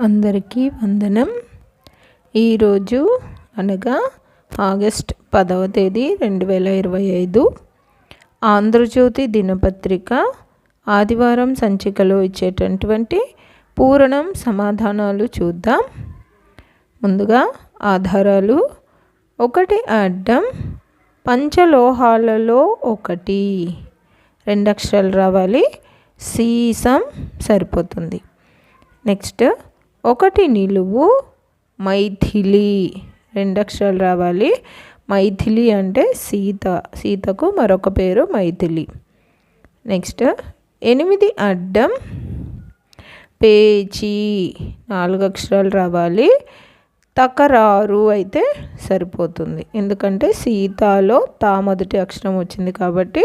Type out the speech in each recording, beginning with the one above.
అందరికీ వందనం. ఈరోజు అనగా ఆగస్ట్ పదవ తేదీ రెండు వేల ఇరవై ఐదు. ఆంధ్రజ్యోతి దినపత్రిక ఆదివారం సంచికలో ఇచ్చేటటువంటి పూరణం సమాధానాలు చూద్దాం. ముందుగా ఆధారాలు. ఒకటి అడ్డం పంచలోహాలలో ఒకటి. రెండు అక్షరాలు రావాలి. సీసం సరిపోతుంది. నెక్స్ట్ ఒకటి నిలువు మైథిలి. రెండు అక్షరాలు రావాలి. మైథిలి అంటే సీత. సీతకు మరొక పేరు మైథిలి. నెక్స్ట్ ఎనిమిది అడ్డం పేచి. నాలుగు అక్షరాలు రావాలి. తకరారు అయితే సరిపోతుంది. ఎందుకంటే సీతాలో తా మొదటి అక్షరం వచ్చింది కాబట్టి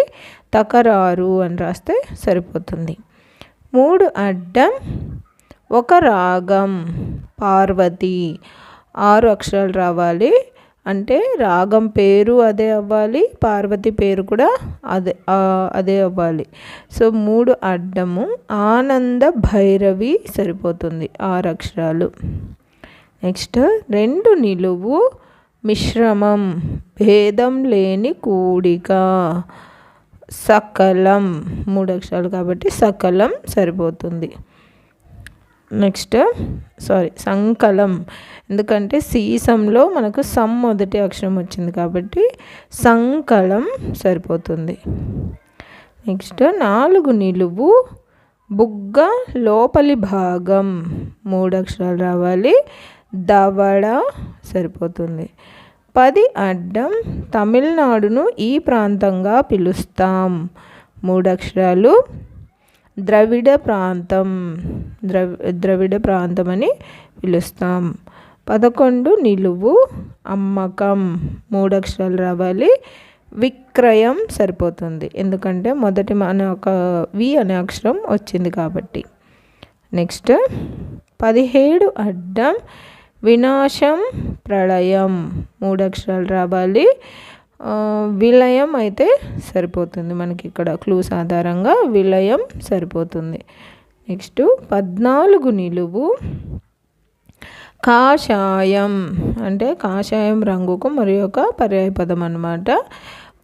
తకరారు అని రాస్తే సరిపోతుంది. మూడు అడ్డం ఒక రాగం. పార్వతి ఆరు అక్షరాలు రావాలి. అంటే రాగం పేరు అదే అవ్వాలి పార్వతి పేరు కూడా అదే అదే అవ్వాలి. సో మూడు అడ్డము. ఆనంద భైరవి సరిపోతుంది ఆరు అక్షరాలు. నెక్స్ట్ రెండు నిలువు మిశ్రమం భేదం లేని కూడిక సకలం. మూడు అక్షరాలు కాబట్టి సకలం సరిపోతుంది. నెక్స్ట్ సారీ సంకలం. ఎందుకంటే సీసంలో మనకు సమ్ మొదటి అక్షరం వచ్చింది కాబట్టి సంకలం సరిపోతుంది. నెక్స్ట్ నాలుగు నిలువు బుగ్గ లోపలి భాగం. మూడు అక్షరాలు రావాలి. దవడ సరిపోతుంది. పది అడ్డం తమిళనాడును ఈ ప్రాంతంగా పిలుస్తాం. మూడు అక్షరాలు ద్రవిడ ప్రాంతం ద్రవి ద్రవిడ ప్రాంతం అని పిలుస్తాం. పదకొండు నిలువు అమ్మకం మూడు అక్షరాలు రావాలి. విక్రయం సరిపోతుంది. ఎందుకంటే మొదటి మన ఒక వి అనే అక్షరం వచ్చింది కాబట్టి. నెక్స్ట్ పదిహేడు అడ్డం వినాశం ప్రళయం మూడు అక్షరాలు రావాలి. విలయం అయితే సరిపోతుంది. మనకి ఇక్కడ క్లూస్ ఆధారంగా విలయం సరిపోతుంది. నెక్స్ట్ పద్నాలుగు నిలువు కాషాయం అంటే కాషాయం రంగుకు మరి ఒక పర్యాయపదం అనమాట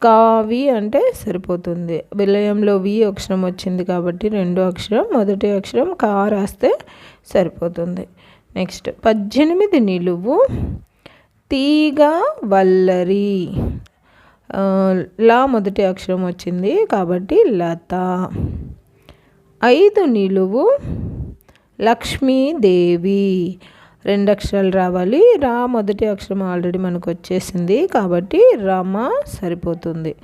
కావి అంటే సరిపోతుంది. విలయంలో వి అక్షరం వచ్చింది కాబట్టి రెండో అక్షరం మొదటి అక్షరం కా రాస్తే సరిపోతుంది. నెక్స్ట్ పద్దెనిమిది నిలువు తీగ వల్లరి. లా మొదటి అక్షరం వచ్చింది కాబట్టి లత. ఐదు నిలువు లక్ష్మీదేవి. రెండు అక్షరాలు రావాలి. రా మొదటి అక్షరం ఆల్రెడీ మనకు వచ్చేసింది కాబట్టి రమ సరిపోతుంది.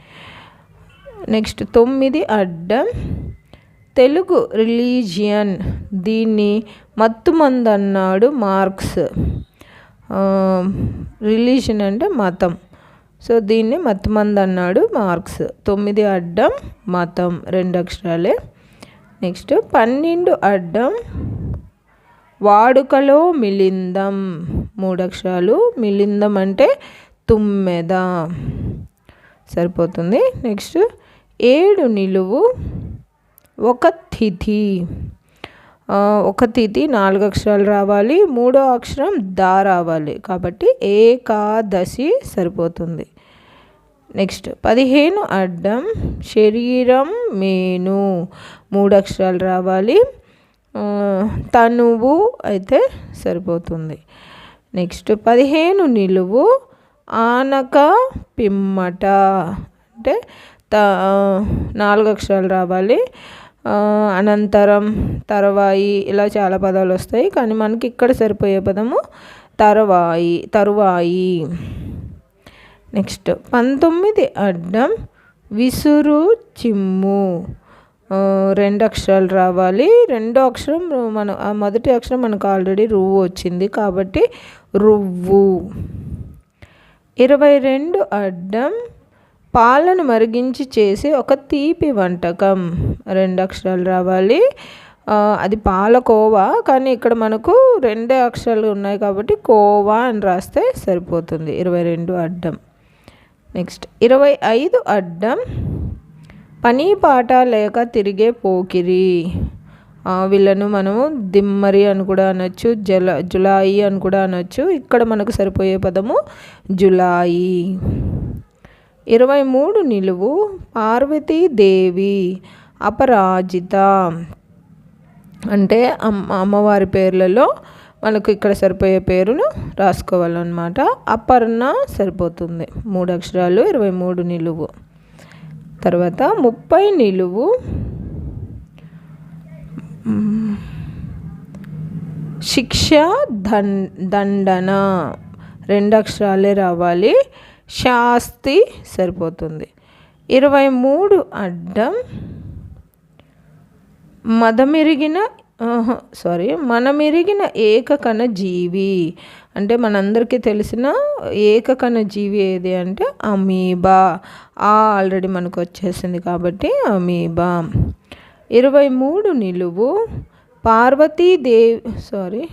నెక్స్ట్ తొమ్మిది అడ్డం. తెలుగు రిలీజియన్ దీన్ని మత్తుమందన్నాడు మార్క్స్. రిలీజియన్ అంటే మతం. సో దీన్ని మతమంది అన్నాడు మార్క్స్. తొమ్మిది అడ్డం మతం రెండు అక్షరాలే. నెక్స్ట్ పన్నెండు అడ్డం వాడుకలో మిలిందం మూడు అక్షరాలు. మిలిందం అంటే తుమ్మెద. సరిపోతుంది. నెక్స్ట్ ఏడు నిలువు ఒక తిథి. ఒక తిథి నాలుగు అక్షరాలు రావాలి. మూడో అక్షరం దా రావాలి. కాబట్టి ఏకాదశి సరిపోతుంది. నెక్స్ట్ పదిహేను అడ్డం శరీరం మేను. మూడు అక్షరాలు రావాలి తనువు అయితే సరిపోతుంది. నెక్స్ట్ పదిహేను నిలువు ఆనక పిమ్మట. అంటే త నాలుగు అక్షరాలు రావాలి. అనంతరం తర్వాయి ఇలా చాలా పదాలు వస్తాయి. కానీ మనకి ఇక్కడ సరిపోయే పదము తర్వాయి తరువాయి. నెక్స్ట్. పంతొమ్మిది అడ్డం విసురు చిమ్ము రెండు అక్షరాలు రావాలి. రెండో అక్షరం మన మొదటి అక్షరం మనకు ఆల్రెడీ రువ్వు వచ్చింది కాబట్టి రువ్వు. ఇరవై రెండు అడ్డం పాలను మరిగించి చేసే ఒక తీపి వంటకం. రెండు అక్షరాలు రావాలి. అది పాల కోవా కానీ ఇక్కడ మనకు రెండే అక్షరాలు ఉన్నాయి కాబట్టి కోవా అని రాస్తే సరిపోతుంది. ఇరవై రెండు అడ్డం. నెక్స్ట్ ఇరవై ఐదు అడ్డం పని పాట లేక తిరిగే పోకిరి. వీళ్ళను మనము దిమ్మరి అని కూడా అనొచ్చు జల జులాయి అని కూడా అనొచ్చు. ఇక్కడ మనకు సరిపోయే పదము జులాయి. ఇరవై మూడు నిలువు పార్వతీదేవి అపరాజిత. అంటే అమ్మ అమ్మవారి పేర్లలో మనకు ఇక్కడ సరిపోయే పేరును రాసుకోవాలన్నమాట. అపర్ణ సరిపోతుంది. మూడు అక్షరాలు ఇరవై మూడు నిలువు. తర్వాత ముప్పై నిలువు. శిక్ష దం దండన. రెండు అక్షరాలే రావాలి. శాస్తి సరిపోతుంది. ఇరవై మూడు అడ్డం. మదమిరిగిన సారీ మనమిరిగిన ఏకకణ జీవి. అంటే మనందరికీ తెలిసిన ఏకకణ జీవి ఏది అంటే అమీబా. ఆ ఆల్రెడీ మనకు వచ్చేసింది కాబట్టి అమీబా. ఇరవై మూడు నిలువు పార్వతీదేవి సారీ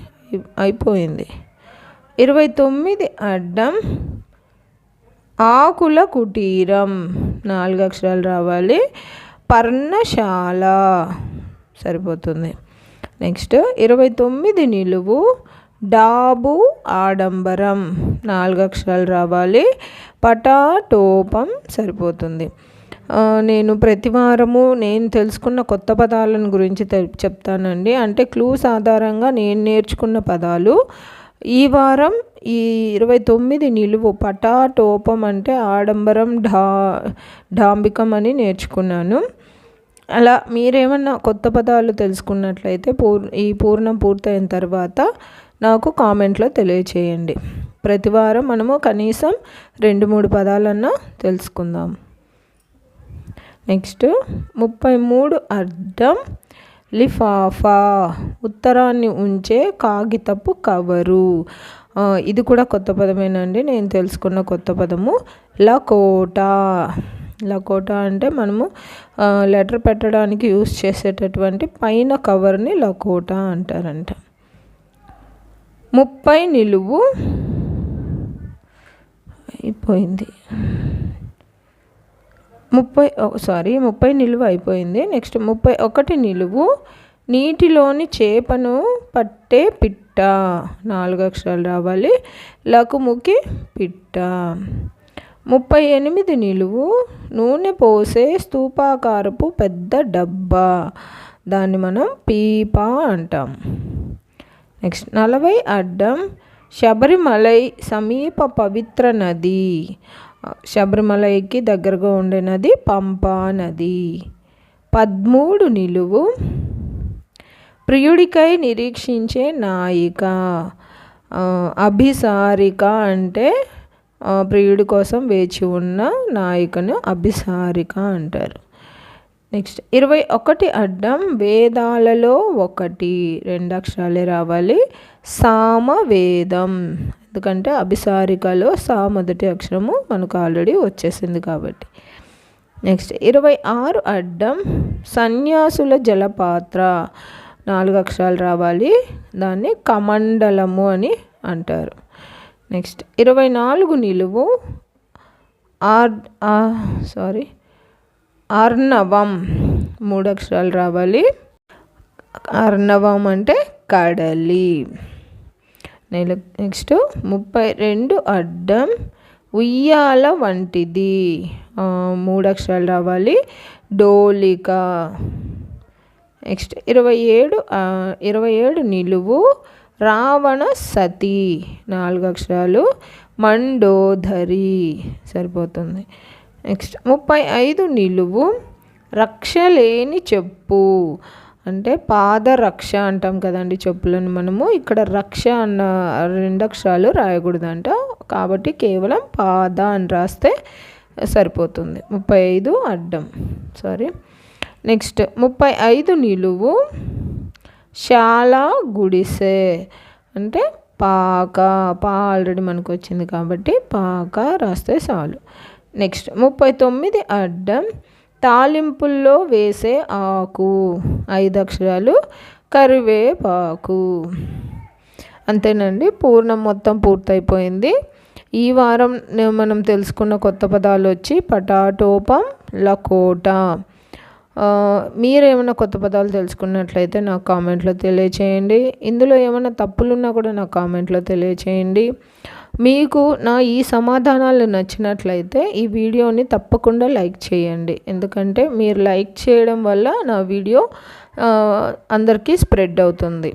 అయిపోయింది. ఇరవై తొమ్మిది అడ్డం. ఆకుల కుటీరం. నాలుగు అక్షరాలు రావాలి. పర్ణశాల. సరిపోతుంది. నెక్స్ట్ ఇరవై తొమ్మిది నిలువు డాబు ఆడంబరం. నాలుగు అక్షరాలు రావాలి. పటాటోపం సరిపోతుంది. నేను ప్రతి వారము నేను తెలుసుకున్న కొత్త పదాలను గురించి చెప్తానండి. అంటే క్లూస్ ఆధారంగా నేను నేర్చుకున్న పదాలు. ఈ వారం ఈ ఇరవై తొమ్మిది నిలువు పటాటోపం అంటే ఆడంబరం ఢా డాంబికం అని నేర్చుకున్నాను. అలా మీరేమన్నా కొత్త పదాలు తెలుసుకున్నట్లయితే పూర్ ఈ పూర్ణం పూర్తయిన తర్వాత నాకు కామెంట్లో తెలియచేయండి. ప్రతివారం మనము కనీసం రెండు మూడు పదాలన్నా తెలుసుకుందాం. నెక్స్ట్ ముప్పై మూడు అర్థం లిఫాఫా ఉత్తరాన్ని ఉంచే కాగితపు కవరు. ఇది కూడా కొత్త పదమేనండి. నేను తెలుసుకున్న కొత్త పదము లకోటా. లకోటా అంటే మనము లెటర్ పెట్టడానికి యూస్ చేసేటటువంటి పైన కవర్ని లకోటా అంటారంట. ముప్పై నిలువు అయిపోయింది. ముప్పై సారీ ముప్పై నిలువు అయిపోయింది. నెక్స్ట్ ముప్పై ఒకటి నిలువు నీటిలోని చేపను పట్టే పిట్ట. నాలుగు అక్షరాలు రావాలి. లకుముకి పిట్ట. ముప్పై ఎనిమిది నిలువు నూనె పోసే స్తూపాకారపు పెద్ద డబ్బా. దాన్ని మనం పీపా అంటాం. నెక్స్ట్ నలభై అడ్డం శబరిమలై సమీప పవిత్ర నది. శబరిమలైకి దగ్గరగా ఉండే నది పంపా నది. పదమూడు నిలువు ప్రియుడికై నిరీక్షించే నాయిక. అభిసారిక అంటే ప్రియుడి కోసం వేచి ఉన్న నాయకును అభిసారిక అంటారు. నెక్స్ట్ ఇరవై ఒకటి అడ్డం వేదాలలో ఒకటి రెండు అక్షరాలే రావాలి. సామ వేదం ఎందుకంటే అభిసారికలో సా మొదటి అక్షరము మనకు ఆల్రెడీ వచ్చేసింది కాబట్టి. నెక్స్ట్ ఇరవై ఆరు అడ్డం సన్యాసుల జలపాత్ర. నాలుగు అక్షరాలు రావాలి. దాన్ని కమండలము అని అంటారు. నెక్స్ట్ ఇరవై నాలుగు నిలువు. ఆర్ సారీ అర్ణవం మూడు అక్షరాలు రావాలి. అర్ణవం అంటే కడలి. నెల నెక్స్ట్ ముప్పై రెండు అడ్డం. ఉయ్యాల వంటిది. మూడు అక్షరాలు రావాలి. డోలిక. నెక్స్ట్ ఇరవై ఏడు ఇరవై ఏడు నిలువు. రావణ సతి. నాలుగు అక్షరాలు. మండోధరి సరిపోతుంది. నెక్స్ట్ ముప్పై ఐదు నిలువు. రక్ష లేని చెప్పు. అంటే పాదరక్ష అంటాం కదండి చెప్పులను మనము. ఇక్కడ రక్ష అన్న రెండు అక్షరాలు రాయకూడదంట. కాబట్టి కేవలం పాద అని రాస్తే సరిపోతుంది. ముప్పై ఐదు అడ్డం. సారీ నెక్స్ట్ ముప్పై ఐదు నిలువు. చాలా గుడిసె. అంటే పాక పా ఆల్రెడీ మనకు వచ్చింది కాబట్టి పాక రాస్తే చాలు. నెక్స్ట్ ముప్పై తొమ్మిది అడ్డం తాలింపుల్లో వేసే ఆకు ఐదు అక్షరాలు కరివేపాకు. అంతేనండి పూర్ణం మొత్తం పూర్తయిపోయింది. ఈ వారం మనం తెలుసుకున్న కొత్త పదాలు వచ్చి పటాటోపం లకోట. మీరేమైనా కొత్త పదాలు తెలుసుకున్నట్లయితే నాకు కామెంట్లో తెలియచేయండి. ఇందులో ఏమైనా తప్పులున్నా కూడా నాకు కామెంట్లో తెలియచేయండి. మీకు నా ఈ సమాధానాలు నచ్చినట్లయితే ఈ వీడియోని తప్పకుండా లైక్ చేయండి. ఎందుకంటే మీరు లైక్ చేయడం వల్ల నా వీడియో అందరికీ స్ప్రెడ్ అవుతుంది.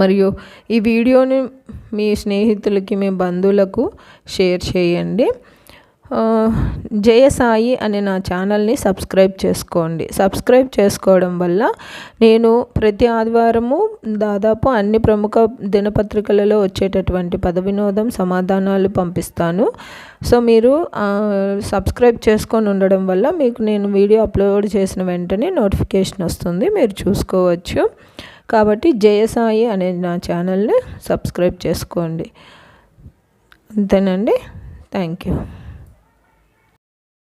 మరియు ఈ వీడియోని మీ స్నేహితులకి మీ బంధువులకు షేర్ చేయండి. జయసాయి అనే నా ఛానల్ని సబ్స్క్రైబ్ చేసుకోండి. సబ్స్క్రైబ్ చేసుకోవడం వల్ల నేను ప్రతి ఆదివారము దాదాపు అన్ని ప్రముఖ దినపత్రికలలో వచ్చేటటువంటి పద వినోదం సమాధానాలు పంపిస్తాను. సో మీరు సబ్స్క్రైబ్ చేసుకొని ఉండడం వల్ల మీకు నేను వీడియో అప్లోడ్ చేసిన వెంటనే నోటిఫికేషన్ వస్తుంది. మీరు చూసుకోవచ్చు. కాబట్టి జయసాయి అనే నా ఛానల్ని సబ్స్క్రైబ్ చేసుకోండి. అంతేనండి. Thank you.